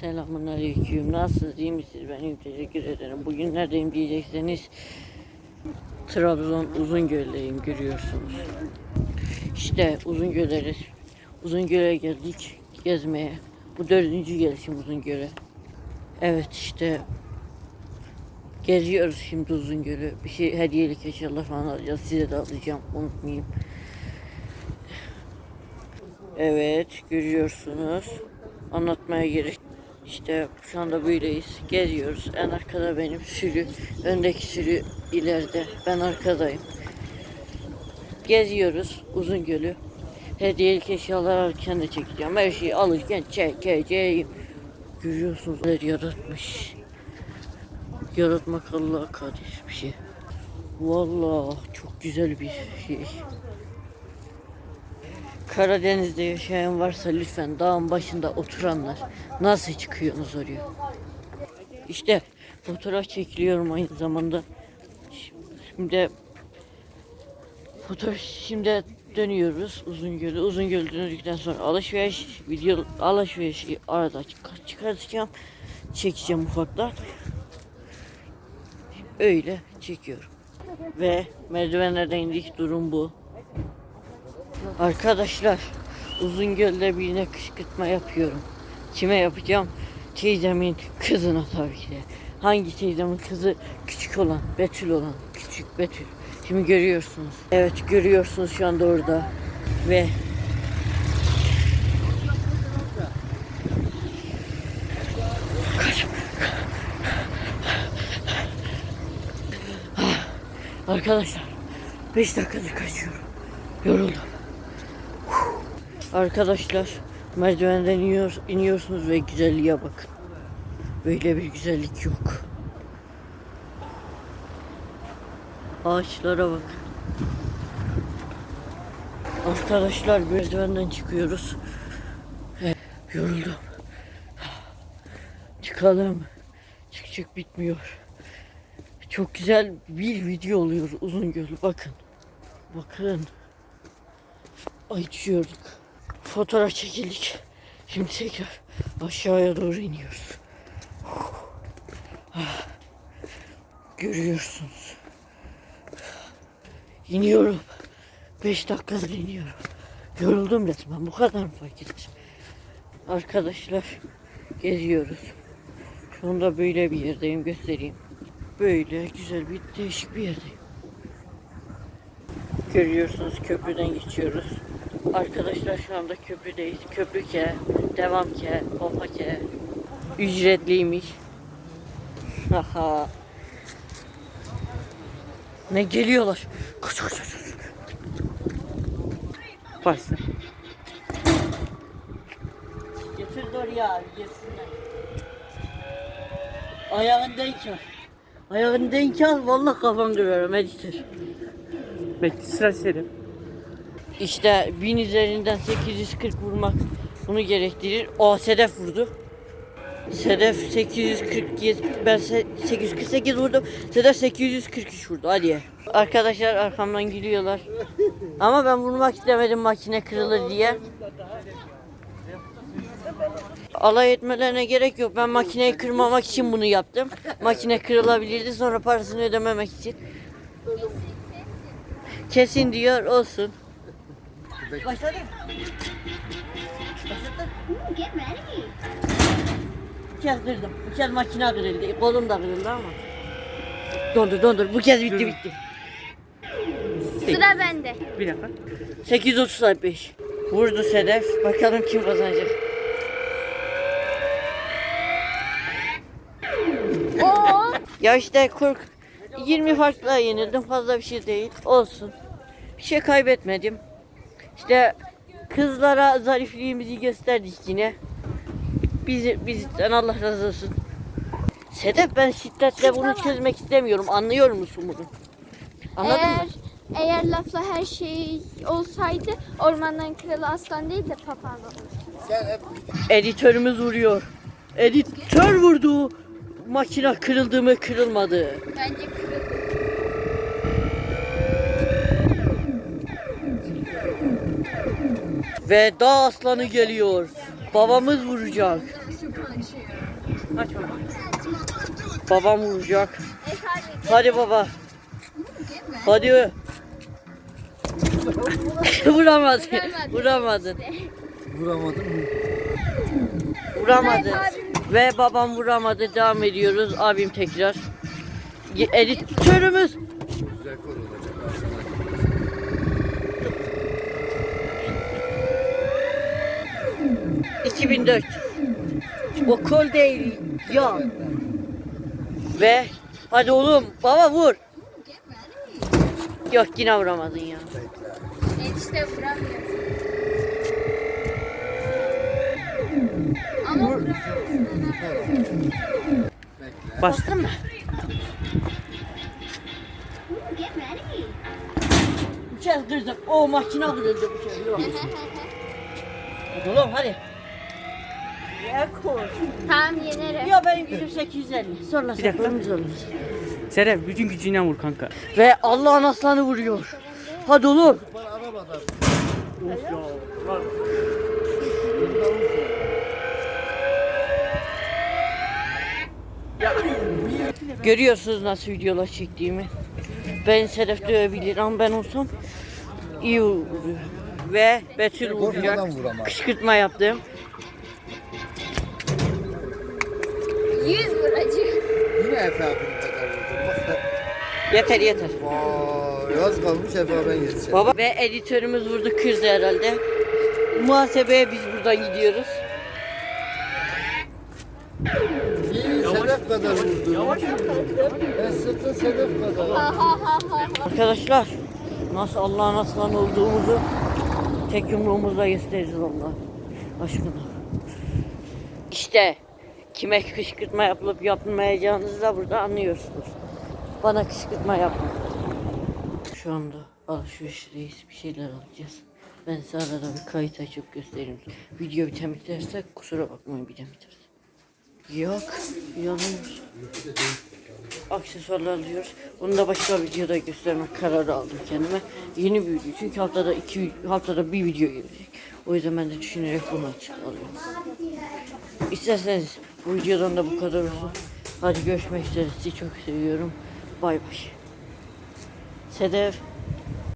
Selamun aleyküm. Nasılsınız? iyi misiniz? Ben iyiyim. Teşekkür ederim. Bugün neredeyim diyecekseniz Trabzon Uzungöl'deyim görüyorsunuz. İşte Uzungöl'e Uzungöl'e geldik gezmeye. Bu dördüncü gelişim Uzungöl'e. Evet işte geziyoruz şimdi Uzungöl'ü. Bir şey hediyelik eşyalar falan alacağız. Size de alacağım. Unutmayayım. Evet görüyorsunuz. Anlatmaya gerek. İşte şu anda böyleyiz. Geziyoruz. En arkada benim sürü. Öndeki sürü ileride. Ben arkadayım. Geziyoruz uzun gölü. Hediyelik eşyalar alırken de çekeceğim. Her şeyi alırken çekeceğim. Görüyorsunuz neler yaratmış. Yaratmak Allah'a kadir bir şey. Vallahi çok güzel bir şey. Karadeniz'de yaşayan varsa lütfen dağın başında oturanlar nasıl çıkıyorsunuz oraya? İşte fotoğraf çekiliyorum aynı zamanda. Şimdi fotoğraf şimdi dönüyoruz Uzungöl'e. Uzungöl'e döndükten sonra alışveriş video alışverişi arada çıkar- çıkartacağım. Çekeceğim ufaktan. Öyle çekiyorum. Ve merdivenlerden indik durum bu. Arkadaşlar Uzungöl'de birine kışkırtma yapıyorum. Kime yapacağım? Teyzemin kızına tabii ki. Hangi teyzemin kızı? Küçük olan, Betül olan. Küçük Betül. Şimdi görüyorsunuz. Evet görüyorsunuz şu anda orada. Ve Arkadaşlar 5 dakikadır kaçıyorum. Yoruldum. Arkadaşlar merdivenden iniyor, iniyorsunuz ve güzelliğe bakın. Böyle bir güzellik yok. Ağaçlara bakın. Arkadaşlar merdivenden çıkıyoruz. Yoruldum. Çıkalım. Çık çık bitmiyor. Çok güzel bir video oluyor uzun göl. Bakın. Bakın. Ay düşüyorduk. Fotoğraf çekildik. Şimdi tekrar aşağıya doğru iniyoruz. Ah. Görüyorsunuz. İniyorum. 5 dakikadır iniyorum. Yoruldum resmen. Bu kadar mı fakir? Arkadaşlar geziyoruz. Şu anda böyle bir yerdeyim göstereyim. Böyle güzel bir değişik bir yerdeyim. Görüyorsunuz köprüden geçiyoruz. Arkadaşlar şu anda köprüdeyiz. Köprü ke, devam ke, hopa ke. Ücretliymiş. Haha. ne geliyorlar? Koş koş. koş. Başla. Getir oraya gelsinler. Ayağını denk al. Ayağını denk al. Vallahi kafan kırarım editör. Bekle sıra senin. İşte 1000 üzerinden 840 vurmak bunu gerektirir. O Sedef vurdu. Sedef 847 ben se- 848 vurdum. Sedef 843 vurdu. Hadi ya. Arkadaşlar arkamdan gülüyorlar. Ama ben vurmak istemedim makine kırılır diye. Alay etmelerine gerek yok. Ben makineyi kırmamak için bunu yaptım. Makine kırılabilirdi sonra parasını ödememek için. Kesin diyor olsun. Başladı. Başladı. Get ready. Bir kez kırdım. Bir kez makine kırıldı. Kolum da kırıldı ama. Dondur dondur. Bu kez bitti bitti. Sıra bende. Bir dakika. 835. Vurdu Sedef. Bakalım kim kazanacak. Oo. Ya işte 40 20 farkla yenildim. Fazla bir şey değil. Olsun. Bir şey kaybetmedim. İşte kızlara zarifliğimizi gösterdik yine. Bizi, bizden Allah razı olsun. Sedef ben şiddetle bunu çözmek istemiyorum. Anlıyor musun bunu? Anladın eğer, mı? eğer lafla her şey olsaydı ormandan kralı aslan değil de papağan olurdu. Editörümüz vuruyor. Editör vurdu. Makine kırıldı mı kırılmadı. Bence kırıldı. Ve dağ aslanı geliyor. Babamız vuracak. Babam vuracak. Hadi baba. Hadi. Vuramadı. Vuramadı. Vuramadım. Vuramadı. Ve babam vuramadı. Devam ediyoruz. Abim tekrar. Editörümüz. 2400. O kol değil. Ya. Ve hadi oğlum baba vur. Yok yine vuramadın ya. Enişte vuramıyor. Ama vuramıyor. Bastın mı? Bıçak kırdım. O makine kırıldı. Yok. Hadi oğlum hadi. Koy. Tamam yenerim. Ya benim gücüm 850. Sonra dakika. saklamız olur. Serap bütün gücüyle vur kanka. Ve Allah'ın aslanı vuruyor. Hadi oğlum. Görüyorsunuz nasıl videolar çektiğimi. Ben Sedef dövebilir ama ben olsam iyi vuruyor. Ve Betül vuracak. Korkmadan vur ama. Kışkırtma yaptım. 100 vuracak. Yine Efe abinin kadar vurdum. Yeter yeter. Vay az kalmış Efe abiden geçecek. Baba ve editörümüz vurdu kırdı herhalde. Muhasebeye biz buradan gidiyoruz. Sedef kadar vurdum. Ben sırtın sedef kadar. Ha ha ha ha. Arkadaşlar nasıl Allah'ın aslanı olduğumuzu tek yumruğumuzla gösteririz Allah aşkına. İşte kime kışkırtma yapılıp yapılmayacağınızı da burada anlıyorsunuz. Bana kışkırtma yapma. Şu anda alışverişteyiz. Bir şeyler alacağız. Ben size arada bir kayıt açıp göstereyim. Video biten biterse kusura bakmayın biten biterse. Yok. Yanlış. Aksesuarlar alıyoruz. Bunu da başka bir videoda göstermek kararı aldım kendime. Yeni bir video. Çünkü haftada iki haftada bir video gelecek. O yüzden ben de düşünerek bunu alıyorum. İsterseniz bu videodan da bu kadar olsun. Hadi görüşmek üzere. Sizi çok seviyorum. Bay bay. Sedef